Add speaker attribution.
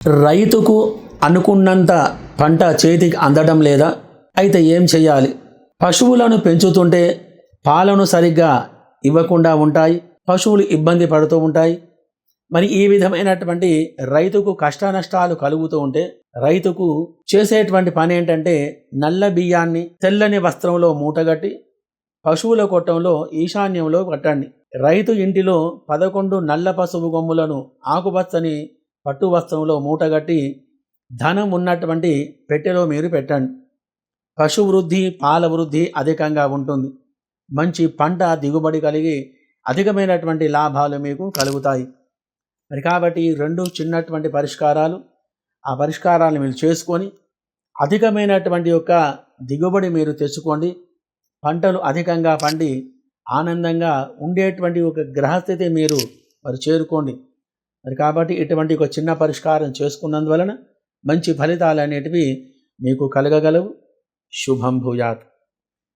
Speaker 1: రైతుకు అనుకున్నంత పంట చేతికి అందడం లేదా? అయితే ఏం చేయాలి పశువులను పెంచుతుంటే పాలను సరిగ్గా ఇవ్వకుండా ఉంటాయి పశువులు ఇబ్బంది పడుతూ ఉంటాయి. మరి ఈ విధమైనటువంటి రైతుకు కష్ట నష్టాలు కలుగుతూ ఉంటే రైతుకు చేసేటువంటి పని ఏంటంటే నల్ల బియ్యాన్ని తెల్లని వస్త్రంలో మూటగట్టి పశువుల కొట్టంలో ఈశాన్యంలో కట్టండి. రైతు ఇంటిలో పదకొండు నల్ల పసుపు గొమ్ములను ఆకుపచ్చని పట్టు వస్త్రంలో మూటగట్టి ధనం ఉన్నటువంటి పెట్టెలో మీరు పెట్టండి. పశు వృద్ధి పాల వృద్ధి అధికంగా ఉంటుంది. మంచి పంట దిగుబడి కలిగి అధికమైనటువంటి లాభాలు మీకు కలుగుతాయి. మరి కాబట్టి రెండు చిన్నటువంటి పరిష్కారాలు ఆ పరిష్కారాలను మీరు చేసుకొని అధికమైనటువంటి యొక్క దిగుబడి మీరు తెచ్చుకోండి. పంటలు అధికంగా పండి ఆనందంగా ఉండేటువంటి ఒక గ్రహస్థితి మీరు మరి చేరుకోండి. మరి కాబట్టి ఇటువంటి ఒక చిన్న పరిష్కారం చేసుకున్నందువలన మంచి ఫలితాలు అనేటివి మీకు కలగగలవు. శుభం భూయాత్.